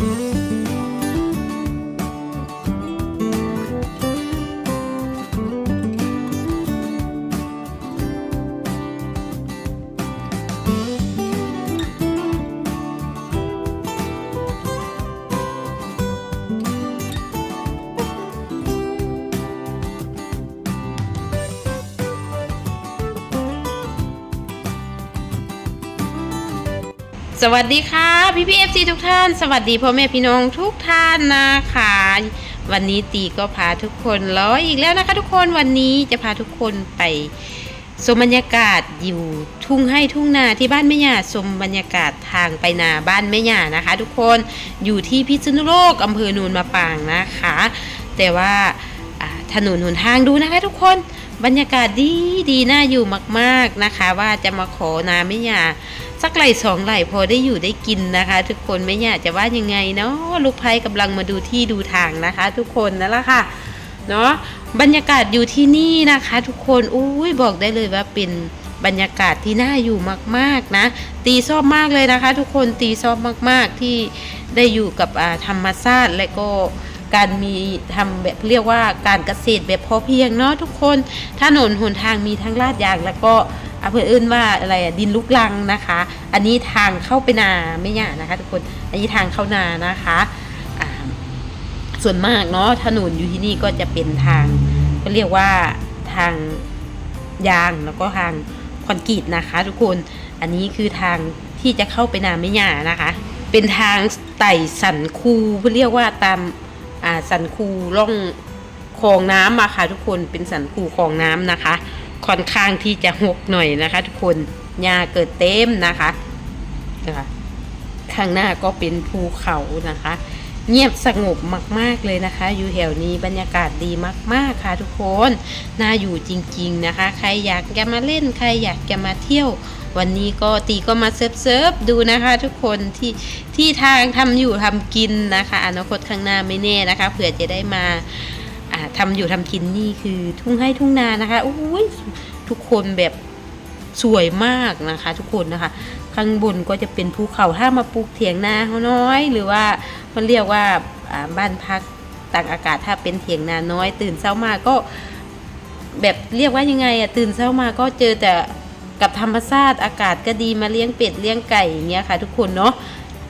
Música สวัสดีค่ะพี่พีเอฟซีทุกท่าน สวัสดีพ่อแม่พี่น้องทุกท่านนะคะ วันนี้ตีก็พาทุกคนร้อยอีกแล้วนะคะ ทุกคนวันนี้จะพาทุกคนไปชมบรรยากาศอยู่ทุ่งให้ทุ่งนาที่บ้านแม่ย่าชมบรรยากาศทางไปนาบ้านแม่ย่านะคะ ทุกคนอยู่ที่พิษณุโลกอำเภอนูนมาปางนะคะ แต่ว่าถนนหนทางดูนะคะ ทุกคน บรรยากาศดีดีน่าอยู่มากๆนะคะ ว่าจะมาขอนาแม่ย่าสักไหลสองไหลพอได้อยู่ได้กินนะคะ ทุกคนไม่อยากจะว่ายังไงเนาะลูกไพ่กำลังมาดูที่ดูทางนะคะ ทุกคนนั่นแหละค่ะเนาะบรรยากาศอยู่ที่นี่นะคะ ทุกคนอุ้ยบอกได้เลยว่าเป็นบรรยากาศที่น่าอยู่มากๆนะ ตีชอบมากเลยนะคะ ทุกคนตีชอบมากๆที่ได้อยู่กับธรรมชาติและก็ การมีทำแบบเรียกว่าการเกษตรแบบพอเพียงเนาะทุกคนถนนหนทางมีทั้งลาดยางแล้วก็อาเพื่อนเอื่นว่าอะไรอะดินลุกลังนะคะ อันนี้ทางเข้าไปนาไม่ยากนะคะ ทุกคนอันนี้ทางเข้านานะคะส่วนมากเนาะถนนอยู่ที่นี่ก็จะเป็นทางก็เรียกว่าทางยางแล้วก็ทางคอนกรีตนะคะ ทุกคนอันนี้คือทางที่จะเข้าไปนาไม่ยานะคะ เป็นทางไต่สันคูเพื่อเรียกว่าตาม อ่าสันคูล่องคลองน้ำมาค่ะทุกคนเป็นสันคูคลองน้ำนะคะ ค่อนข้างที่จะหกหน่อยนะคะ ทุกคนหญ้าเกิดเต็มนะคะนะคะ ข้างหน้าก็เป็นภูเขานะคะ เงียบสงบมาก ๆเลยนะคะ อยู่แถวนี้บรรยากาศดีมาก ๆค่ะทุกคนน่าอยู่จริง ๆนะคะ ใครอยากจะมาเล่นใครอยากจะมาเที่ยววันนี้ก็ตีก็มาเซิร์ฟเซิร์ฟดูนะคะทุกคนที่ที่ทางทำอยู่ทำกินนะคะอนาคตข้างหน้าไม่แน่นะคะเผื่อจะได้มาอ่าทำอยู่ทำกินนี่คือทุ่งให้ทุ่งนานะคะอุ้ยทุกคนแบบสวยมากนะคะ ทุกคนนะคะ ข้างบนก็จะเป็นภูเขาถ้ามาปลูกเถียงนาเขาน้อย หรือว่ามันเรียกว่าบ้านพักต่างอากาศถ้าเป็นเถียงนาน้อย ตื่นเช้ามาก็ แบบเรียกว่ายังไงอะตื่นเช้ามาก็เจอแต่ กับธรรมชาติอากาศก็ดีมาเลี้ยงเป็ดเลี้ยงไก่อย่างเงี้ยค่ะ ทุกคนเนาะ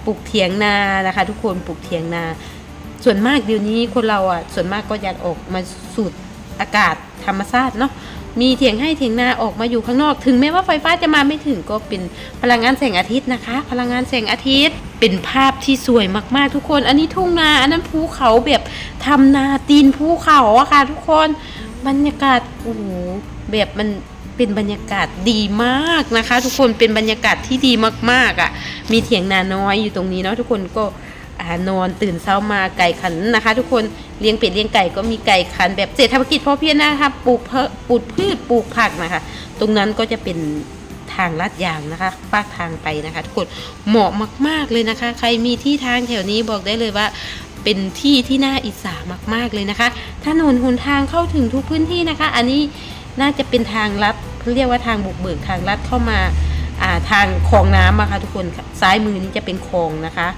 ปลูกเถียงนานะคะ ทุกคนปลูกเถียงนา ส่วนมากเดี๋ยวนี้คนเราอะส่วนมากก็อยากออกมาสูดอากาศธรรมชาติเนาะมีเถียงให้เถียงนาออกมาอยู่ข้างนอก ถึงแม้ว่าไฟฟ้าจะมาไม่ถึงก็เป็นพลังงานแสงอาทิตย์นะคะ พลังงานแสงอาทิตย์ เป็นภาพที่สวยมากๆทุกคน อันนี้ทุ่งนาอันนั้นภูเขาแบบทำนาตีนภูเขาอะค่ะทุกคน บรรยากาศโอ้โห แบบมันเป็นบรรยากาศดีมากนะคะ ทุกคนเป็นบรรยากาศที่ดีมากๆอะ่ะ มีเถียงนาน้อยอยู่ตรงนี้เนาะทุกคนก็นอนตื่นเช้ามาไก่ขันนะคะ ทุกคนเลี้ยงเป็ดเลี้ยงไก่ก็มีไก่ขันแบบเศรษฐกิจพอเพียงนะคะปลูกเพปลูกพืชปลูกผักนะคะ ตรงนั้นก็จะเป็นทางลาดยางนะคะปากทางไปนะคะ ทุกคนเหมาะมาก ๆเลยนะคะ ใครมีที่ทางแถวนี้บอกได้เลยว่าเป็นที่ที่น่าอิจฉามาก ๆเลยนะคะถนนหนทางเข้าถึงทุกพื้นที่นะคะ อันนี้ น่าจะเป็นทางลัดเขาเรียกว่าทางบุกเบิกทางลัดเข้ามาอ่าทางคลองน้ำอะค่ะทุกคนซ้ายมือนี้จะเป็นคลองนะคะ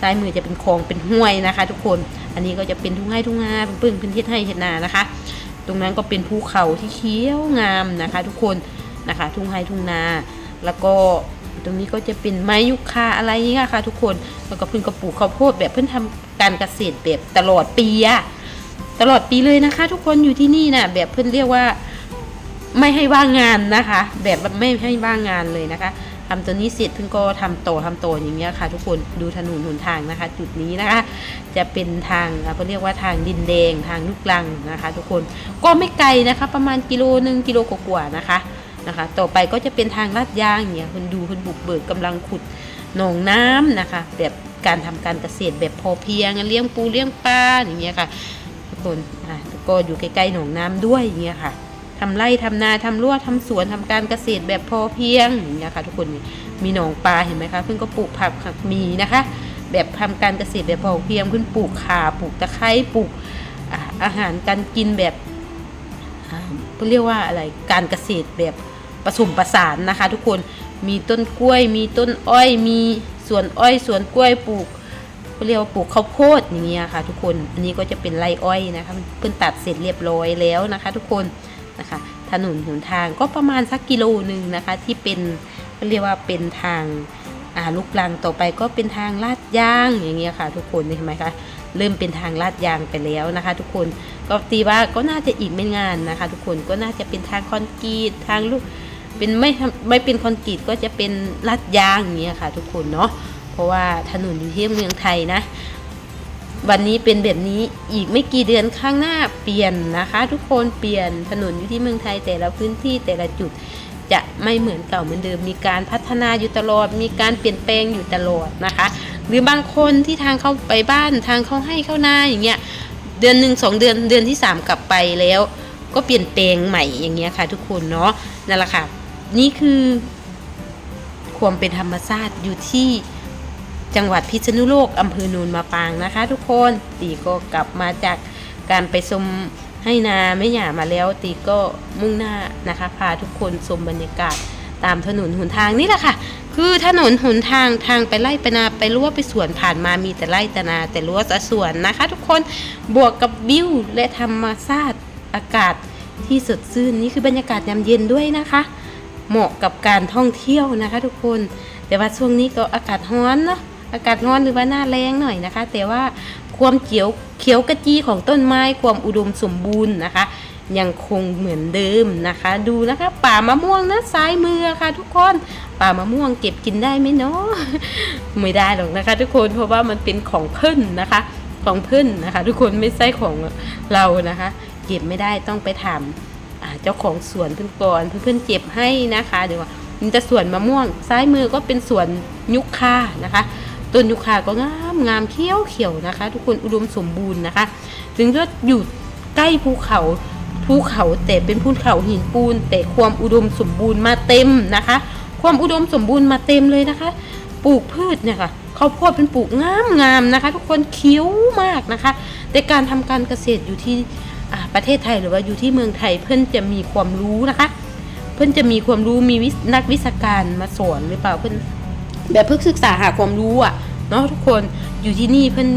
ซ้ายมือจะเป็นคลองเป็นห้วยนะคะ ทุกคนอันนี้ก็จะเป็นทุ่งไร่ทุ่งนาเป็นปึ้งพื้นที่ให้เห็นนานะคะ ตรงนั้นก็เป็นภูเขาที่เขียวงามนะคะ ทุกคนนะคะ ทุ่งไร่ทุ่งนา แล้วก็ตรงนี้ก็จะเป็นไม้ยุคาอะไรอย่างเงี้ยค่ะทุกคนแล้วก็เพิ่นก็ปลูกข้าวโพดแบบเพิ่นทำการเกษตรแบบตลอดปีอะตลอดปีเลยนะคะ ทุกคนอยู่ที่นี่นะแบบเพิ่นเรียกว่า ไม่ให้ว่างงานนะคะ แบบไม่ให้ว่างงานเลยนะคะทำตัวนี้เสร็จพิ่งก็ทำโตทำโตอย่างเงี้ยค่ะ ทุกคนดูถนนหนทางนะคะ จุดนี้นะคะ จะเป็นทางเขาเรียกว่าทางดินแดงทางลูกลังนะคะ ทุกคนก็ไม่ไกลนะคะ ประมาณกิโลหนึ่งกิโลกว่าๆนะคะนะคะ ต่อไปก็จะเป็นทางลาดยางอย่างเงี้ยคุณดูคุณบุกเบิกกำลังขุดหนองน้ำนะคะ แบบการทำการเกษตรแบบพอเพียงเลี้ยงปูเลี้ยงปลาอย่างเงี้ยค่ะ ทุกคนอะก็อยู่ใกล้ๆหนองน้ำด้วยอย่างเงี้ยค่ะ ทำไร่ทำนาทำรั้วทำสวนทำการเกษตรแบบพอเพียงอย่างเงี้ยค่ะทุกคนมีหนองปลาเห็นไหมคะเพิ่งก็ปลูกผักผักมีนะคะ แบบทำการเกษตรแบบพอเพียงเพิ่งปลูกข่าปลูกตะไคร้ปลูกอาหารการกินแบบอ่าเรียกว่าอะไรการเกษตรแบบผสมประสานนะคะ ทุกคนมีต้นกล้วย มีต้นอ้อย มีสวนอ้อยสวนกล้วยปลูกเขาเรียกว่าปลูกข้าวโพดอย่างเงี้ยค่ะ ทุกคนอันนี้ก็จะเป็นไรอ้อยนะคะเพิ่งตัดเสร็จเรียบร้อยแล้วนะคะ ทุกคน นะคะ ถนนหนทางก็ประมาณสักกิโลหนึ่งนะคะ ที่เป็นเขาเรียกว่าเป็นทางาลูกลังต่อไปก็เป็นทางลาดยางอย่างเงี้ยค่ะ ทุกคนเห็นไหมคะเริ่มเป็นทางลาดยางไปแล้วนะคะ ทุกคนก็ตีว่าก็น่าจะอีกไม่งานนะคะ ทุกคนก็น่าจะเป็นทางคอนกรีตทางลูกเป็นไม่ไม่เป็นคอนกรีตก็จะเป็นลาดยางอย่างเงี้ยค่ะ ทุกคนเนาะเพราะว่าถนนอยู่ที่เมืองไทยนะ วันนี้เป็นแบบนี้อีกไม่กี่เดือนข้างหน้าเปลี่ยนนะคะ ทุกคนเปลี่ยนถนนอยู่ที่เมืองไทยแต่ละพื้นที่แต่ละจุดจะไม่เหมือนเก่าเหมือนเดิม มีการพัฒนาอยู่ตลอด มีการเปลี่ยนแปลงอยู่ตลอดนะคะ หรือบางคนที่ทางเข้าไปบ้านทางเข้าให้เข้านาอย่างเงี้ยเดือนหนึ่งสองเดือนเดือนที่สามกลับไปแล้ว ก็เปลี่ยนแปลงใหม่อย่างเงี้ยค่ะ ทุกคนเนาะนั่นแหละค่ะนี่คือความเป็นธรรมชาติอยู่ที่ จังหวัดพิษณุโลกอำเภอนูนมาปางนะคะ ทุกคนตีก็กลับมาจากการไปชมให้นาไม่หย่ามาแล้ว ตีก็มุ่งหน้านะคะ พาทุกคนชมบรรยากาศตามถนนหนทางนี่แหละค่ะ คือถนนหนทางทางไปไล่ไปนาไปรั้วไปสวนผ่านมามีแต่ไล่แต่นาแต่รั้วแต่สวนนะคะ ทุกคนบวกกับวิวและธรรมชาติอากาศที่สดชื่นนี่คือบรรยากาศยามเย็นด้วยนะคะ เหมาะกับการท่องเที่ยวนะคะ ทุกคนแต่ว่าช่วงนี้ก็อากาศร้อนเนาะ อากาศร้อนหรือว่าหน้าแรงหน่อยนะคะ แต่ว่าความเขียวเขียวกระจีของต้นไม้ความอุดมสมบูรณ์นะคะ ยังคงเหมือนเดิมนะคะ ดูนะคะ ป่ามะม่วงนะซ้ายมือค่ะ ทุกคนป่ามะม่วงเก็บกินได้ไหมเนาะไม่ได้หรอกนะคะ ทุกคนเพราะว่ามันเป็นของเพิ่นนะคะ ของเพิ่นนะคะ ทุกคนไม่ใช่ของเรานะคะ เก็บไม่ได้ต้องไปถามเจ้าของสวนเพื่อนก่อนเพื่อนเก็บให้นะคะเดี๋ยวมันจะสวนมะม่วงซ้ายมือก็เป็นสวนยุคคานะคะ ต้นยุคาก็งามงามเขียวเขียวนะคะ ทุกคนอุดมสมบูรณ์นะคะ ถึงจะอยู่ใกล้ภูเขาภูเขาแต่เป็นภูเขาหินปูน แต่ความอุดมสมบูรณ์มาเต็มนะคะ ความอุดมสมบูรณ์มาเต็มเลยนะคะ ปลูกพืชเนี่ยค่ะข้าวโพดเป็นปลูกงามงามนะคะ ทุกคนเขียวมากนะคะ แต่การทำการเกษตรอยู่ที่ประเทศไทยหรือว่าอยู่ที่เมืองไทยเพื่อนจะมีความรู้นะคะ เพื่อนจะมีความรู้มีนักวิชาการมาสอนหรือเปล่าเพื่อน แบบเพื่อศึกษาหาความรู้อะเนาะทุกคนอยู่ที่นี่เพื่อน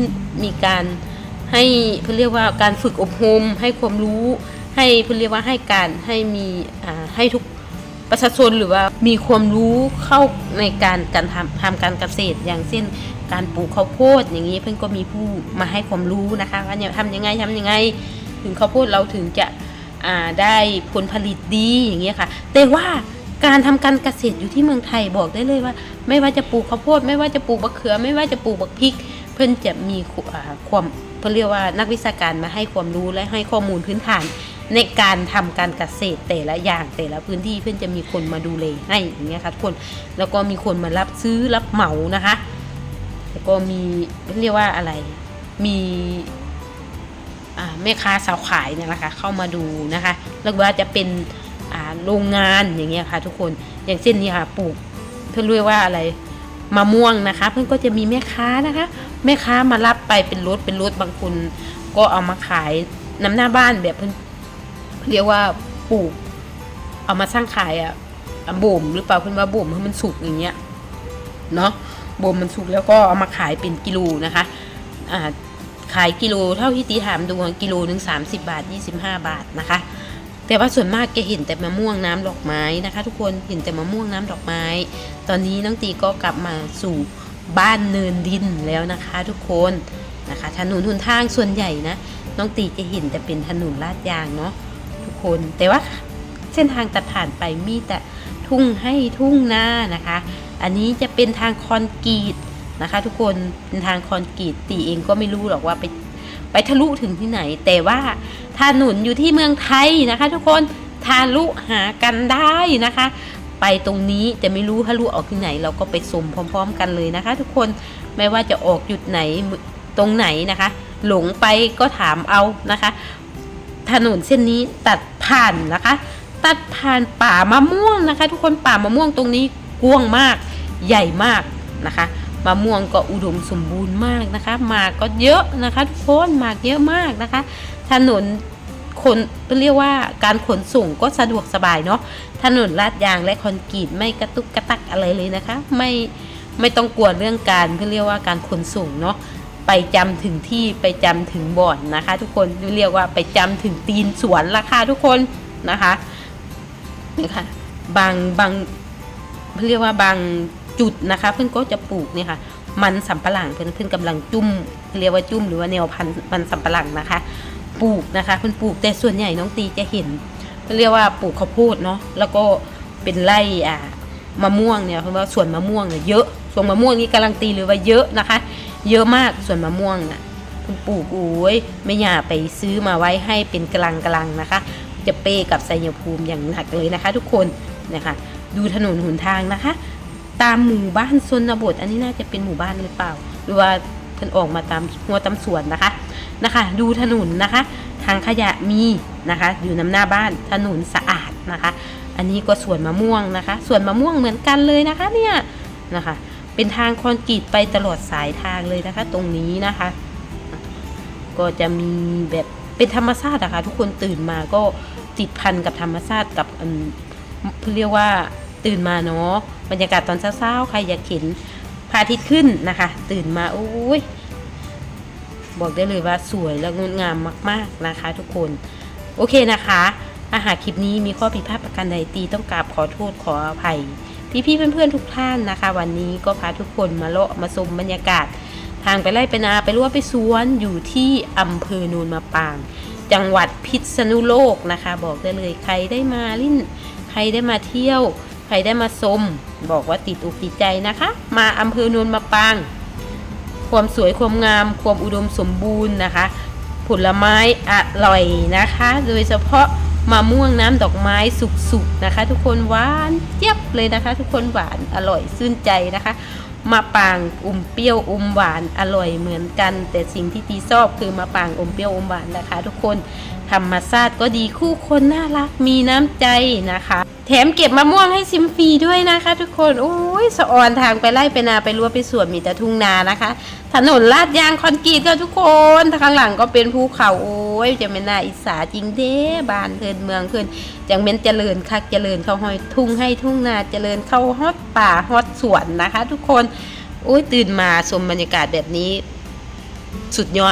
มีการให้เพื่อเรียกว่าการฝึกอบรมให้ความรู้ ให้เพื่อเรียกว่าให้การให้มีอ่าให้ทุกประชาชนหรือว่ามีความรู้เข้าในการการทำทำการเกษตรอย่างเช่นการปลูกข้าวโพดอย่างนี้เพื่อนก็มีผู้มาให้ความรู้นะคะว่าเนี่ยทำยังไงทำยังไง ถึงข้าวโพดเราถึงจะอ่าได้ผลผลิตดีอย่างเงี้ยค่ะ แต่ว่า การทำการเกษตรอยู่ที่เมืองไทยบอกได้เลยว่า ไม่ว่าจะปลูกข้าวโพดไม่ว่าจะปลูกบักเขือ ไม่ว่าจะปลูกบักพริก เพื่อนจะมีความเพื่อเรียกว่านักวิชาการมาให้ความรู้และให้ข้อมูลพื้นฐาน ในการทำการเกษตรแต่ละอย่างแต่ละพื้นที่เพื่อนจะมีคนมาดูแลให้อย่างเงี้ยค่ะทุกคนแล้วก็มีคนมารับซื้อรับเหมานะคะแล้วก็มีเรียกว่าอะไรมีแม่ค้าสาวขายเนี่ยนะคะเข้ามาดูนะคะแล้วว่าจะเป็น โรงงานอย่างเงี้ยค่ะ ทุกคนอย่างเช่นนี่ค่ะปลูกเพื่อนเรียกว่าอะไรมะม่วงนะคะ เพื่อนก็จะมีแม่ค้านะคะ แม่ค้ามารับไปเป็นรถเป็นรถบางคนก็เอามาขายน้ำหน้าบ้านแบบเพื่อนเรียกว่าปลูก เอามาสร้างขายอะบ่มหรือเปล่าเพื่อนว่าบ่มให้มันสุกอย่างเงี้ยเนาะบ่มมันสุกแล้วก็เอามาขายเป็นกิโลนะคะอ่าขายกิโลเท่าที่ตีถามดูกิโลหนึ่งสามสิบาทยี่สิบห้าบาทนะคะ แต่ว่าส่วนมากแกเห็นแต่มะม่วงน้ำดอกไม้นะคะ ทุกคนเห็นแต่มะม่วงน้ำดอกไม้ ตอนนี้น้องตีก็กลับมาสู่บ้านเนินดินแล้วนะคะ ทุกคนนะคะถนนหนทางส่วนใหญ่นะน้องตีจะเห็นแต่เป็นถนนลาดยางเนาะทุกคนแต่ว่าเส้นทางตัดผ่านไปมีแต่ทุ่งให้ทุ่งน้านะคะ อันนี้จะเป็นทางคอนกรีตนะคะ ทุกคนเป็นทางคอนกรีตตีเองก็ไม่รู้หรอกว่าไปไปทะลุถึงที่ไหน แต่ว่า ถนนอยู่ที่เมืองไทยนะคะ ทุกคนทะลุหากันได้นะคะ ไปตรงนี้แต่ไม่รู้ทะลุออกที่ไหน เราก็ไปสมพร้อม ๆ กันเลยนะคะ ทุกคนไม่ว่าจะออกจุดไหนตรงไหนนะคะ หลงไปก็ถามเอานะคะ ถนนเส้นนี้ตัดผ่านนะคะ ตัดผ่านป่ามะม่วงนะคะ ทุกคนป่ามะม่วงตรงนี้กว้างมากใหญ่มากนะคะ มะม่วงก็อุดมสมบูรณ์มากนะคะหมากก็เยอะนะคะทุกคนหมากเยอะมากนะคะ ถนนขนเรียกว่าการขนส่งก็สะดวกสบายเนาะถนนลาดยางและคอนกรีตไม่กระตุกกระตักอะไรเลยนะคะ ไม่ไม่ต้องกลัวเรื่องการเพื่อเรียกว่าการขนส่งเนาะไปจำถึงที่ไปจำถึงบ่อนนะคะ ทุกคนเรียกว่าไปจำถึงตีนสวนราคาทุกคนนะคะนี่ค่ะบางบางเรียกว่าบาง จุดนะคะ เพื่อนก็จะปลูกเนี่ยค่ะ มันสำปะหลังเพื่อนเพื่อนกำลังจุ่มเรียกว่าจุ่มหรือว่าแนวพันมันสำปะหลังนะคะ ปลูกนะคะเพื่อนปลูกแต่ส่วนใหญ่น้องตีจะเห็นเรียกว่าปลูกข้าวโพดเนาะแล้วก็เป็นไร่อ่ามะม่วงเนี่ยเพราะว่าสวนมะม่วงเนี่ยเยอะสวนมะม่วงนี่กำลังตีหรือว่าเยอะนะคะ เยอะมากสวนมะม่วงน่ะคุณปลูกโอ้ยไม่อยากไปซื้อมาไว้ให้เป็นกลังกลังนะคะ จะเปกับไซยภูมิอย่างหนักเลยนะคะ ทุกคนนะคะ ดูถนนหนทางนะคะ ตามหมู่บ้านชนบท อันนี้น่าจะเป็นหมู่บ้านหรือเปล่า หรือว่าเพิ่นออกมาตามหัวตามสวนนะคะนะคะ ดูถนนนะคะทางขยะมีนะคะ อยู่น้ำหน้าบ้านถนนสะอาดนะคะ อันนี้ก็สวนมะม่วงนะคะสวนมะม่วงเหมือนกันเลยนะคะเนี่ยนะคะ เป็นทางคอนกรีตไปตลอดสายทางเลยนะคะ ตรงนี้นะคะ ก็จะมีแบบเป็นธรรมชาติอะคะทุกคนตื่นมาก็ติดพันกับธรรมชาติกับเรียกว่า ตื่นมาเนาะบรรยากาศตอนเช้าๆใครอยากเห็นพระอาทิตย์ขึ้นนะคะ ตื่นมาโอ้ยบอกได้เลยว่าสวยและงดงามมาก ๆนะคะ ทุกคนโอเคนะคะถ้าหากคลิปนี้มีข้อผิดพลาดประการใดตีต้องกราบขอโทษขออภัย พี่ๆเพื่อนๆทุกท่านนะคะ วันนี้ก็พาทุกคนมาเลาะมาชมบรรยากาศ ทางไปไล่ไปนาไปรั้วไปสวนอยู่ที่อำเภอโนูนมาปาง จังหวัดพิษณุโลกนะคะ บอกได้เลยใครได้มาลิ้นใครได้มาเที่ยว รได้มาชมบอกว่าติดอกติดใจนะคะ มาอำเภอโนนมาปาง ความสวยความงาม ความอุดมสมบูรณ์นะคะ ผลไม้อร่อยนะคะ โดยเฉพาะมะม่วงน้ำดอกไม้สุกๆนะคะ ทุกคนหวานเจี๊ยบเลยนะคะ ทุกคนหวานอร่อยชื่นใจนะคะมะปางอมเปรี้ยวอมหวานอร่อยเหมือนกัน แต่สิ่งที่ตีชอบคือมะปางอมเปรี้ยวอมหวานนะคะ ทุกคนธรรมชาติก็ดีคู่คนน่ารักมีน้ำใจนะคะ แถมเก็บมะม่วงให้ซิมฟรีด้วยนะคะ ทุกคนโอ้ยสะออนทางไปไล่ไปนาไปรั้วไปสวนมีแต่ทุ่งนานะคะ ถนนลาดยางคอนกรีตค่ะทุกคนทางข้างหลังก็เป็นภูเขาโอ้ยจะเป็นนาอิสาจริงเด้บ้านเพิ่นเมืองเพิ่นจังเป็นเจริญคักเจริญเข้าห้อยทุ่งให้ทุ่งนาเจริญเข้าฮอดป่าฮอดสวนนะคะ ทุกคนโอ้ยตื่นมาชมบรรยากาศแบบนี้ สุดยอด